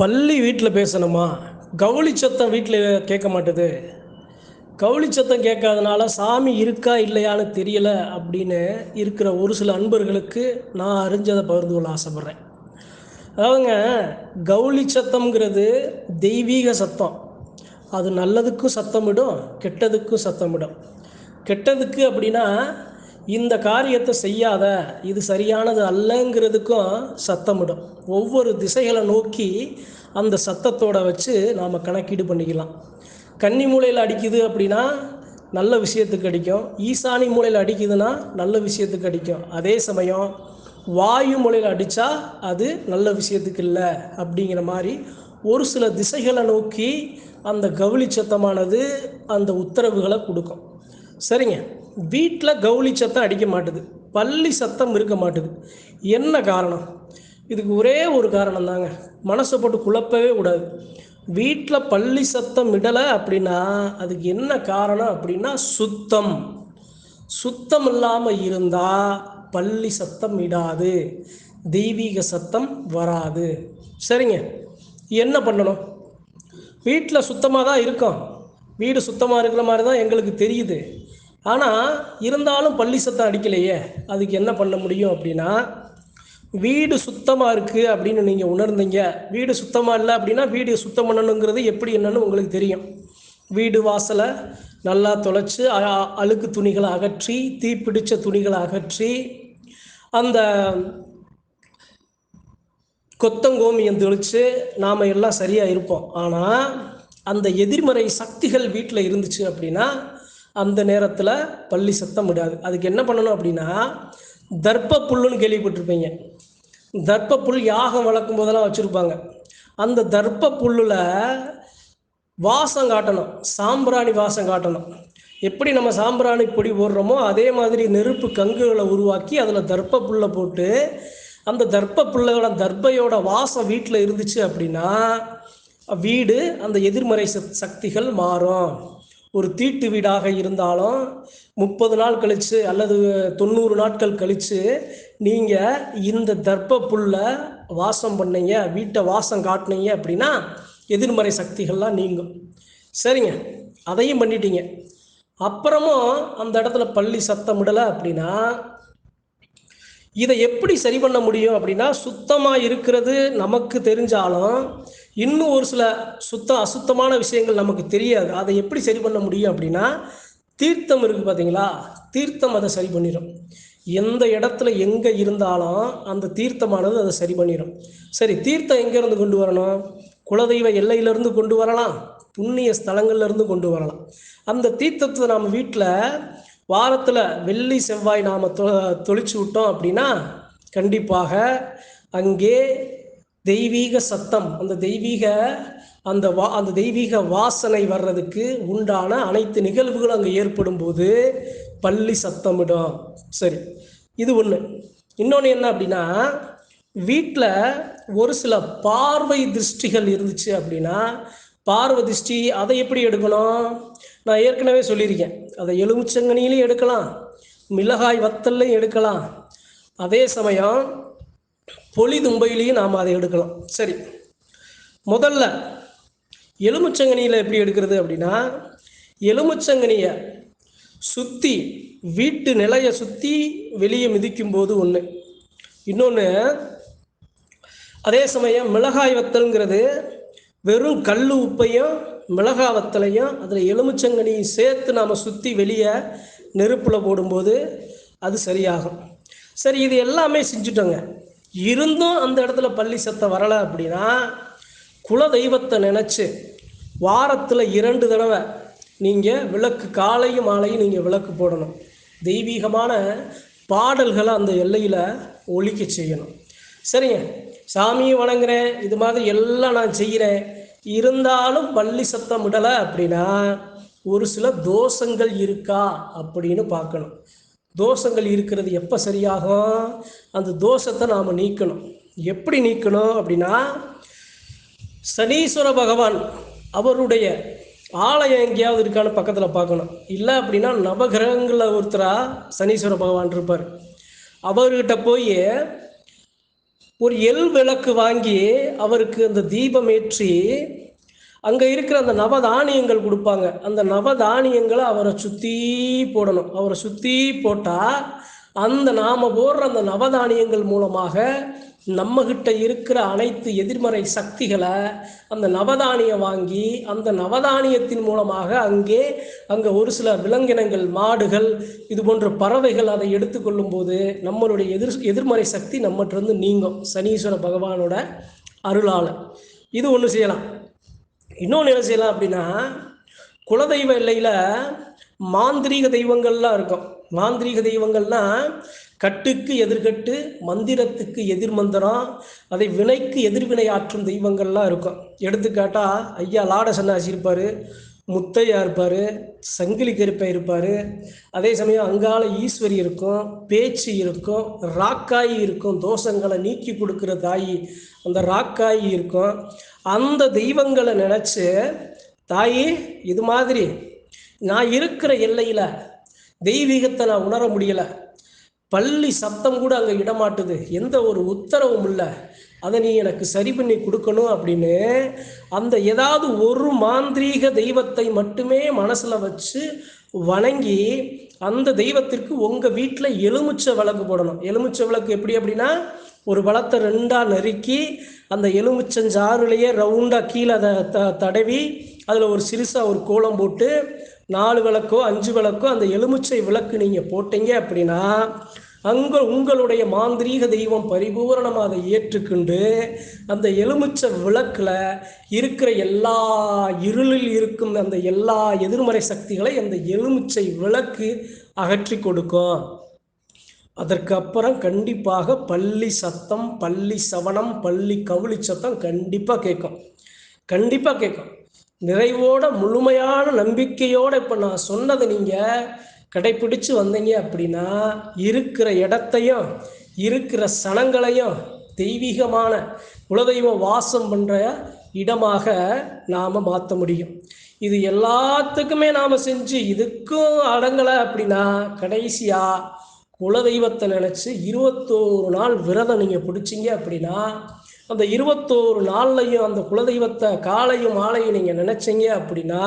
பள்ளி வீட்டில் பேசணுமா? கவுளி சத்தம் வீட்டில் கேட்க மாட்டுது. கவுளி சத்தம் கேட்காதனால சாமி இருக்கா இல்லையான்னு தெரியல அப்படின்னு இருக்கிற ஒரு சில அன்பர்களுக்கு நான் அறிஞ்சதை பகிர்ந்து கொள்ள ஆசைப்பட்றேன். அதாவதுங்க கவுளி சத்தம்ங்கிறது தெய்வீக சத்தம். அது நல்லதுக்கும் சத்தமிடும் கெட்டதுக்கும் சத்தமிடும். கெட்டதுக்கு அப்படின்னா இந்த காரியத்தை செய்யாத இது சரியானது அல்லங்கிறதுக்கும் சத்தமிடும். ஒவ்வொரு திசைகளை நோக்கி அந்த சத்தத்தோடு வச்சு நாம் கணக்கீடு பண்ணிக்கலாம். கன்னி மூலையில் அடிக்குது அப்படின்னா நல்ல விஷயத்துக்கு அடிக்கும். ஈசானி மூலையில் அடிக்குதுன்னா நல்ல விஷயத்துக்கு அடிக்கும். அதே சமயம் வாயு மூலையில் அடித்தா அது நல்ல விஷயத்துக்கு இல்லை அப்படிங்கிற மாதிரி ஒரு சில திசைகளை நோக்கி அந்த கவுளி சத்தமானது அந்த உத்தரவுகளை கொடுக்கும். சரிங்க? வீட்டில் கவுளி சத்தம் அடிக்க மாட்டுது. பள்ளி சத்தம் இருக்க மாட்டுது. என்ன காரணம்? இதுக்கு ஒரே ஒரு காரணம் தாங்க. மனசை போட்டு குழப்பவே கூடாது. வீட்டில் பள்ளி சத்தம் இடலை அப்படின்னா அதுக்கு என்ன காரணம் அப்படின்னா சுத்தம். சுத்தம் இல்லாமல் இருந்தால் பள்ளி சத்தம் இடாது. தெய்வீக சத்தம் வராது. சரிங்க. என்ன பண்ணணும்? வீட்டில் சுத்தமாக தான் இருக்கோம். வீடு சுத்தமாக இருக்கிற மாதிரி தான் எங்களுக்கு தெரியுது. ஆனால் இருந்தாலும் பள்ளி சத்தம் அடிக்கலையே. அதுக்கு என்ன பண்ண முடியும் அப்படின்னா வீடு சுத்தமாக இருக்குது அப்படின்னு நீங்கள் உணர்ந்தீங்க. வீடு சுத்தமாக இல்லை அப்படின்னா வீடு சுத்தம் பண்ணணுங்கிறது எப்படி என்னன்னு உங்களுக்கு தெரியும். வீடு வாசலை நல்லா தொலைச்சி அ- அழுக்கு துணிகளை அகற்றி தீப்பிடிச்ச துணிகளை அகற்றி அந்த கொத்தங்கோமியம் தெளித்து நாம் எல்லாம் சரியாக இருப்போம். ஆனால் அந்த எதிர்மறை சக்திகள் வீட்டில் இருந்துச்சு அப்படின்னா அந்த நேரத்தில் பள்ளி சத்தம் விடாது. அதுக்கு என்ன பண்ணணும் அப்படின்னா தர்ப்ப புல்லுன்னு கேள்விப்பட்டிருப்பீங்க. தர்ப்ப புல் யாகம் வளர்க்கும் போதெல்லாம் வச்சுருப்பாங்க. அந்த தர்ப்ப புல்லில் வாசம் காட்டணும். சாம்பிராணி வாசம் காட்டணும். எப்படி நம்ம சாம்பிராணி பொடி போடுறோமோ அதே மாதிரி நெருப்பு கங்குகளை உருவாக்கி அதில் தர்ப்ப புல்லை போட்டு அந்த தர்ப்ப புல்லையோட தர்ப்பையோட வாசம் வீட்டில் இருந்துச்சு அப்படின்னா வீடு அந்த எதிர்மறை சக்திகள் மாறும். ஒரு தீட்டு வீடாக இருந்தாலும் முப்பது நாள் கழித்து அல்லது தொண்ணூறு நாட்கள் கழித்து நீங்கள் இந்த தர்ப்ப புல்ல வாசம் பண்ணீங்க வீட்டை வாசம் காட்டுனீங்க அப்படின்னா எதிர்மறை சக்திகள்லாம் நீங்கும். சரிங்க. அதையும் பண்ணிட்டீங்க. அப்புறமும் அந்த இடத்துல பள்ளி சத்தமிடலை அப்படின்னா இதை எப்படி சரி பண்ண முடியும் அப்படின்னா சுத்தமாக இருக்கிறது நமக்கு தெரிஞ்சாலும் இன்னும் ஒரு சில சுத்த அசுத்தமான விஷயங்கள் நமக்கு தெரியாது. அதை எப்படி சரி பண்ண முடியும் அப்படின்னா தீர்த்தம் இருக்குது பார்த்தீங்களா தீர்த்தம் அதை சரி பண்ணிடும் எந்த இடத்துல எங்கே இருந்தாலும் அந்த தீர்த்தமானது அதை சரி பண்ணிடும் சரி தீர்த்தம் எங்கேருந்து கொண்டு வரணும்? குலதெய்வ எல்லையிலேருந்து கொண்டு வரலாம். புண்ணிய ஸ்தலங்கள்லேருந்து கொண்டு வரலாம். அந்த தீர்த்தத்தை நாம் வீட்டில் வாரத்தில் வெள்ளி செவ்வாய் நாம் தொ தொளிச்சு விட்டோம் அப்படின்னா கண்டிப்பாக அங்கே தெய்வீக சத்தம் அந்த தெய்வீக அந்த வா அந்த தெய்வீக வாசனை வர்றதுக்கு உண்டான அனைத்து நிகழ்வுகளும் அங்கே ஏற்படும் போது பள்ளி சத்தமிடும். சரி இது ஒன்று இன்னொன்று என்ன அப்படின்னா வீட்டில் ஒரு சில பார்வை திருஷ்டிகள் இருந்துச்சு அப்படின்னா பார்வை திருஷ்டி அதை எப்படி எடுக்கணும்? நான் ஏற்கனவே சொல்லியிருக்கேன். அதை எலுமிச்சங்கனிலையும் எடுக்கலாம் மிளகாய் வத்தல்லையும் எடுக்கலாம். அதே சமயம் பொலி தும்பையிலையும் நாம் அதை எடுக்கலாம். சரி. முதல்ல எலுமிச்சங்கனியில் எப்படி எடுக்கிறது அப்படின்னா எலுமிச்சங்கனியை சுற்றி வீட்டு நிலையை சுற்றி வெளியே மிதிக்கும் போது ஒன்று இன்னொன்று அதே சமயம் மிளகாய் வத்தல்ங்கிறது வெறும் கல் உப்பையும் மிளகாய் வத்தலையும் அதில் எலுமிச்சங்கனியும் சேர்த்து நாம் சுற்றி வெளியே நெருப்பில் போடும்போது அது சரியாகும். சரி இது எல்லாமே செஞ்சுட்டோங்க. இருந்தும் அந்த இடத்துல பள்ளி சத்தம் வரலை அப்படின்னா குல தெய்வத்தை நினச்சி வாரத்தில் இரண்டு தடவை நீங்கள் விளக்கு காலையும் மாலையும் நீங்கள் விளக்கு போடணும். தெய்வீகமான பாடல்களை அந்த எல்லையில் ஒழிக்க செய்யணும். சரிங்க? சாமியை வணங்குறேன் இது மாதிரி எல்லாம் நான் செய்கிறேன் இருந்தாலும் பள்ளி சத்தம் விடலை அப்படின்னா ஒரு சில தோஷங்கள் இருக்கா அப்படின்னு பார்க்கணும். தோஷங்கள் இருக்கிறது எப்போ சரியாகும்? அந்த தோஷத்தை நாம் நீக்கணும். எப்படி நீக்கணும் அப்படின்னா சனீஸ்வர பகவான் அவருடைய ஆலயம் எங்கேயாவது இருக்கான்னு பக்கத்தில் பார்க்கணும். இல்லை அப்படின்னா நவகிரகங்களில் ஒருத்தராக சனீஸ்வர பகவான் இருப்பார். அவர்கிட்ட போய் ஒரு எல் விளக்கு வாங்கி அவருக்கு அந்த தீபம் ஏற்றி அங்கே இருக்கிற அந்த நவதானியங்கள் கொடுப்பாங்க. அந்த நவதானியங்களை அவரை சுற்றி போடணும். அவரை சுற்றி போட்டால் அந்த நாம் போடுற அந்த நவதானியங்கள் மூலமாக நம்மகிட்ட இருக்கிற அனைத்து எதிர்மறை சக்திகளை அந்த நவதானியம் வாங்கி அந்த நவதானியத்தின் மூலமாக அங்கே அங்கே ஒரு சில விலங்கினங்கள் மாடுகள் இது போன்ற பறவைகள் அதை எடுத்துக்கொள்ளும் போது நம்மளுடைய எதிர் எதிர்மறை சக்தி நம்மகிட்ட நீங்கும். சனீஸ்வர பகவானோட அருளால். இது ஒன்று செய்யலாம். இன்னொன்று என்ன செய்யலாம் அப்படின்னா குலதெய்வ எல்லையில் மாந்திரீக தெய்வங்கள்லாம் இருக்கும். மாந்திரீக தெய்வங்கள்னா கட்டுக்கு எதிர்கட்டு மந்திரத்துக்கு எதிர் மந்திரம் அதை வினைக்கு எதிர்வினை ஆற்றும் தெய்வங்கள்லாம் இருக்கும். எடுத்துக்காட்டா ஐயா லாட சன்னாசி இருப்பார் முத்தையா இருப்பார் சங்கிலி கருப்பை இருப்பார். அதே சமயம் அங்கால ஈஸ்வரி இருக்கும் பேச்சு இருக்கும் ராக்காயி இருக்கும் தோஷங்களை நீக்கி கொடுக்குற தாயி அந்த ராக்காயி இருக்கும். அந்த தெய்வங்களை நினச்சி தாயி இது மாதிரி நான் இருக்கிற எல்லையில் தெய்வீகத்தை நான் உணர முடியலை. பள்ளி சத்தம் கூட அங்கே இடமாட்டுது. எந்த ஒரு உத்தரவும் இல்லை. அதை நீ எனக்கு சரி பண்ணி கொடுக்கணும் அப்படின்னு அந்த ஏதாவது ஒரு மாந்திரீக தெய்வத்தை மட்டுமே மனசில் வச்சு வணங்கி அந்த தெய்வத்திற்கு உங்கள் வீட்டில் எலுமிச்சை விளக்கு போடணும். எலுமிச்சை விளக்கு எப்படி அப்படின்னா ஒரு பழத்தை ரெண்டாக நறுக்கி அந்த எலுமிச்சஞ்சாறுலேயே ரவுண்டாக கீழே அதை த தடவி அதில் ஒரு சிறுசாக ஒரு கோலம் போட்டு நாலு விளக்கோ அஞ்சு விளக்கோ அந்த எலுமிச்சை விளக்கு நீங்கள் போட்டீங்க அப்படின்னா அங்கே உங்களுடைய மாந்திரீக தெய்வம் பரிபூரணமாக அதை ஏற்றுக்கொண்டு அந்த எலுமிச்சை விளக்கில் இருக்கிற எல்லா இருளில் இருக்கும் அந்த எல்லா எதிர்மறை சக்திகளை அந்த எலுமிச்சை விளக்கு அகற்றி கொடுக்கும். அதற்கு அப்புறம் கண்டிப்பாக பள்ளி சத்தம் பள்ளி சவனம் பள்ளி கவுளி சத்தம் கண்டிப்பாக கேட்கும். கண்டிப்பாக கேட்கும். நிறைவோட முழுமையான நம்பிக்கையோடு இப்போ நான் சொன்னதை நீங்கள் கடைபிடிச்சு வந்தீங்க அப்படின்னா இருக்கிற இடத்தையும் இருக்கிற சனங்களையும் தெய்வீகமான குலதெய்வம் வாசம் பண்ணுற இடமாக நாம் மாற்ற முடியும். இது எல்லாத்துக்குமே நாம் செஞ்சு இதுக்கும் அடங்கலை அப்படின்னா கடைசியாக குலதெய்வத்தை நினச்சி இருபத்தோரு நாள் விரதம் நீங்கள் பிடிச்சிங்க அப்படின்னா அந்த இருபத்தோரு நாள்லையும் அந்த குலதெய்வத்தை காலையும் மாலையும் நீங்கள் நினச்சிங்க அப்படின்னா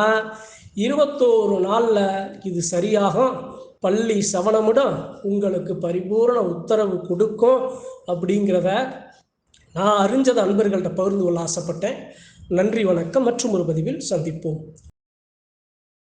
இருபத்தோரு நாளில் இது சரியாகும். பள்ளி சவணமிடம் உங்களுக்கு பரிபூர்ண உத்தரவு கொடுக்கும் அப்படிங்கிறத நான் அறிஞ்சத அன்பர்கள்ட்ட பகிர்ந்து கொள்ள ஆசைப்பட்டேன். நன்றி வணக்கம். மற்றும் ஒரு பதிவில் சந்திப்போம்.